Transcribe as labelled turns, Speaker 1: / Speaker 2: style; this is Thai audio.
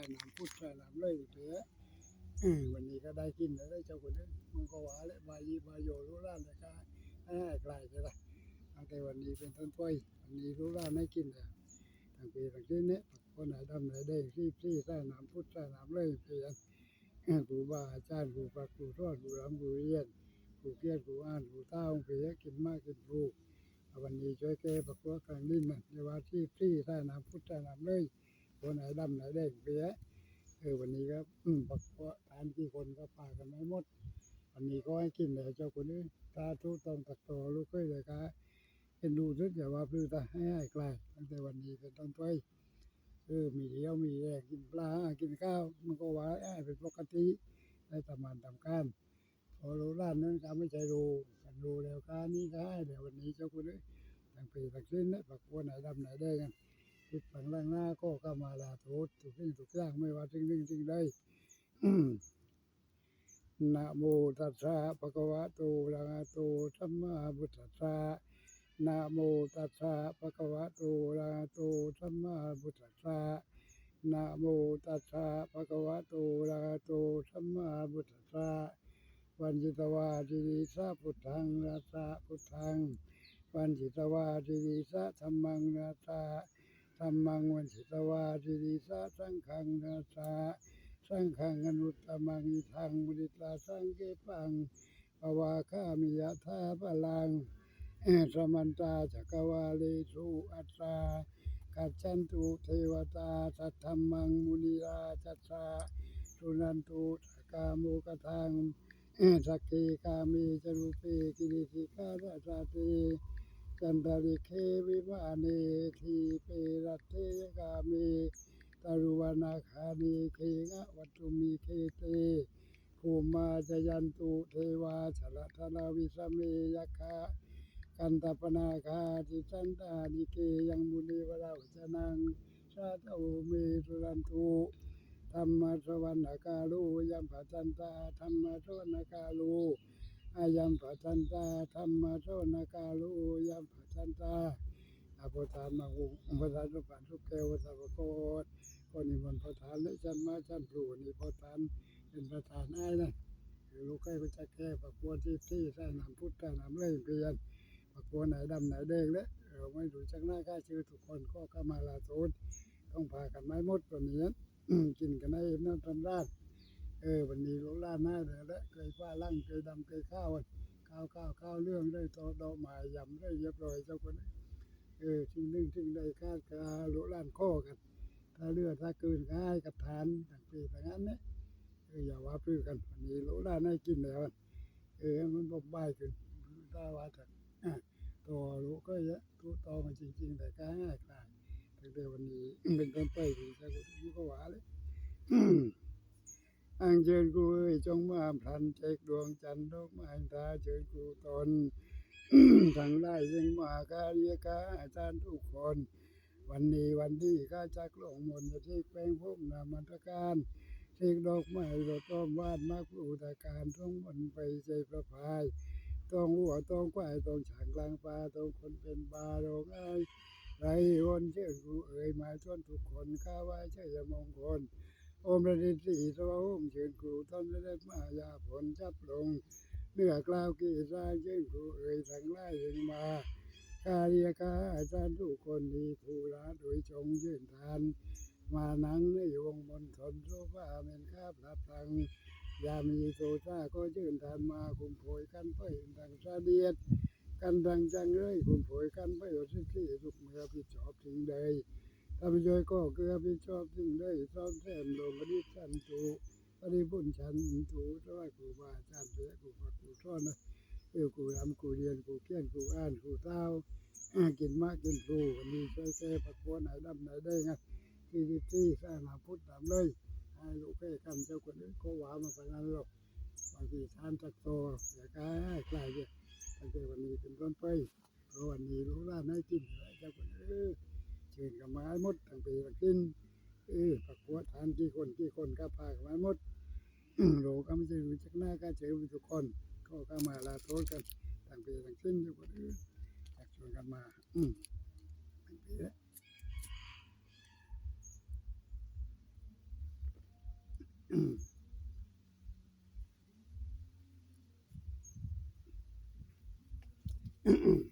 Speaker 1: ส่น้ำพุทธใส่น้ำเลยเถอะเออวันนี้ก็ได้กินแล้วได้เจ้าคนนึงมันก็หวาและบายีบายโยรู้ร้านเลยก็ให้ไกลใช่ละตั้งแต่วันนี้เป็นต้นไปวันนี้รู้ร้านให้กินแล้วตั้งปีตั้งที่นี้คนไหนดำไหนแดงซีซีใส่น้ำพุทธใส่น้ำเลยเพียนครูบาอาจารย์ครูปักครูทอดครูรำครูเรียนครูเพียรครูอ่านครูเต้าเพียกินมากกินถูกวันนี้ช่วยแก้ปักวัวกลางดินนะในว่าที่ที่ใต้น้ำพุทธใต้น้ำเลย ตัวไหนดำไหนแดงเปียเออวันนี้ครับอืมปักวัวทานกี่คนก็ปากันไม่หมด วันนี้ก็ให้กินเลยเจ้าคนนี้ตาทุต้องตัดต่อลูกเคยเลยครับเป็นดูทึกอย่าว่าพลือตาให้ไกลตั้งแต่วันนี้เป็นต้นไปเออมีเดียวมีแรงกินปลากินข้าวมันก็ว่าให้เป็นปกติได้ตามมันตามการพอรู้ร้านนั้นก็ไม่ใช่รู้กันรู้แล้วก็นี่ก็ให้เดี๋ยววันนี้เจ้าคนนี้ทั้งปีทั้งสิ้นเนี่ยปักวัวไหนดำไหนแดงกัน ทิศฝั่งล่างหน้าก็ก็มาลาโทษทุกสิ่งทุกอย่างไม่ว่าสิ่งหนึ่งสิ่งใดอืมนะโมตัสสะภะคะวะโตอะระหะโตสัมมาพุทธัสสะนะโมตัสสะภะคะวะโตอะระหะโตสัมมาพุทธัสสะนะโมตัสสะภะคะวะโตอะระหะโตสัมมาพุทธัสสะวันจิตวาทิริสาพุทธังรัสสะพุทธังวันจิตวาทิริสะธรรมังนาตา ธรรมังวันจิตวาทิริสะสังฆังนาตาสังฆังอนุตตมังอิทังมุนิตาสังเกปังปวาคามิยะธาพลังสมันตาจักวาเลสุอัตตากัจจันตุเทวตาสัทธรรมังมุนิราชัสสะสุนันตุสกาโมกทังสักขีกามีจรูปีกิริสิการาชาติ กันตาริเควิมาเนทีเปรัตเทยกามีตารุวานาคานีเคงะวัตุมีเคเตภูมาจยันตุเทวาชลธนาวิสเมยคะกันตปนาคาติสันตานิเกยังมุนีวราชนังชาตโอเมสุรันตุธรรมสวรรคาลูยัมปัจันตาธรรมสวรรคาลู อายัมปัจันตาธรรมสวรรคาลูยัมปัจันตาอาภทานมาหุอุปทานสุปันสุเกวสัพโกฏก็นิมนต์ประธานและจันมาจันผูนี่ประธานเป็นประธานไอ้นะคือลูกใกล้ก็จะแก้ประกวดที่ที่ใส่นำพุทธนำเล่ยเพียนประกวดไหนดำไหนแดงเลยเออไม่รู้จักหน้าค่าชื่อทุกคนก็กามาลาโทษต้องพากันไม้มดตัวนี้อืมกินกันได้น้ำทำราด เออวันนี้ลงราหน้าเลยแล้วเคยฟ้าลั่งเคยดำเคยข้าวข้าวข้าวข้าวเรื่องได้ต่อดอกไม้ยยำได้เรียบร้อยเจ้าคนเออสิ่งนึ่งสิ่งใดคาดกาโลล้านข้อกัน ถ้าเลือดถ้าเกินก็ให้กับทานต่างปีต่างนั้นเนี่ยเอออย่าว่าพื้กันวันนี้โลล้านให้กินแล้วเออมันบ่บ่ายขึ้นถ้าว่าแต่ต่อโลก็เยอะทุต่อมาจริง ๆ แต่ก็ง่ายกลายตั้งแต่วันนี้เป็นต้นไปถึงจะกูก็หวาเลย อังเชิญกูเอ้ยจงมาพลันเจกดวงจันทร์ดอกไม้ตาเชิญกูตนทั้งได้ยังมาการเรียกาอาจารย์ทุกคน วันนี้วันที่ข้าจักลงมนต์จะที่แป้งพุ่มนามันตการเทกดอกไม้ดอกต้อมวาดมากอุตการต้องมนต์ไปใจประพายต้องหัวต้องควายต้องฉางกลางปลาต้องคนเป็นบาโรงไอ้ไรวนเชื่อกูเอ่ยหมายชวนทุกคนข้าไว้เชื่อมงคล โอมระดิสีสวะหุ่มเชิญครูท่านได้ได้มายาผลจับลงเนื้อกล่าวกีสร้างเชิญครูเอ่ยทั้งไล่ยังมาคาเรียกาอาจารย์ทุกคนดีผู้ละโดยจงยืนทาน มานังในวงมนทนโซฟาเมนคาบรับตังยามีโซซาก็ยืนทานมาคุมโผยกันไปดังซาเดียดกันดังจังเลยคุมโผยกันไปอยู่ที่ที่ทุกเมื่อผิดชอบทิ้งใดถ้าไปช่วยก็เกลือไปชอบสิ่งได้ซ้อมแทนลงอดีชันตูอดีบุญชันตูร้อยกูบาอาจารย์เสียกูฟักกูทอดนะเออกูรำกูเรียนกูเขียนกูอ่านกูเต้ากินมากกินฟูวันนี้ช่วยแก้ปักวัวไหนดำไหนได้ไงที่ที่ที่สร้างมาพุทธตามเลยให้ลูกแค่กันเจ้าคนนี้ก็หวามาขนาดหรอกบางทีทานจักโตอย่าก้ายกลายเยอะตั้งแต่วันนี้เป็นต้นไปเพราะวันนี้รู้ว่าไม่กินอะไรเจ้าคนนี้ เชิญกับไม้มดทั้งปีทั้งกินเออปักหัวทานกี่คนกี่คนก็พากับไม้มดโลก็ไม่ใช่รู้จักหน้าก็เจอทุกคนก็ก็มาลาโทษกันทั้งปีทั้งกินอยู่คนอื่นอยากชวนกันมา อืมทั้งปีแล้วอืม